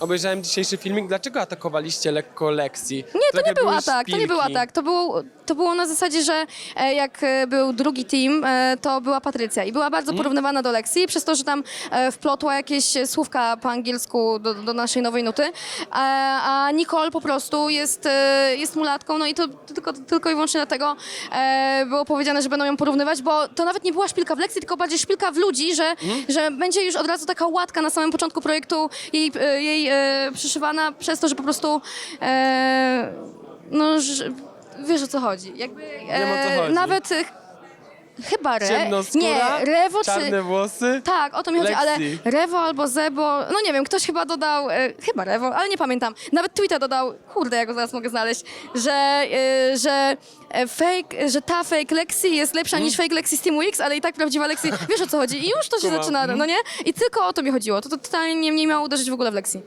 obejrzałem dzisiejszy filmik. Dlaczego atakowaliście lekko Lexi? Nie, to nie był atak, to nie był atak. To było, to było na zasadzie, że e, jak e, był drugi team, e, to była Patrycja i była bardzo porównywana do Lexi, przez to, że tam e, wplotła jakieś słówka po angielsku do, do naszej nowej nuty, a, a Nicole po prostu jest, e, jest mulatką, no i to, to tylko, tylko i wyłącznie dlatego e, było powiedziane, że będą ją porównywać, bo to nawet nie była szpilka w Lexi, tylko bardziej szpilka w ludzi, że, że będzie już od razu taka łatka na samym początku projektu jej, e, jej e, przyszywana przez to, że po prostu e, no, że, wiesz o co chodzi. Jakby, e, Wiem, o co chodzi. Nawet e, chyba Re, Ciemnoskóra, nie, Rewo czy... czarne włosy. Tak, o to mi chodzi, ale Lexi. Rewo albo Zebo, no nie wiem, ktoś chyba dodał, e, chyba Rewo, ale nie pamiętam. Nawet Twitter dodał, kurde, ja go zaraz mogę znaleźć, że, e, że e, fake, że ta fake Lexi jest lepsza niż fake Lexi z Teamu X, ale i tak prawdziwa Lexi, wiesz o co chodzi. I już to się Kumam. zaczyna, no nie? I tylko o to mi chodziło, to, to totalnie nie, nie miało uderzyć w ogóle w Lexi.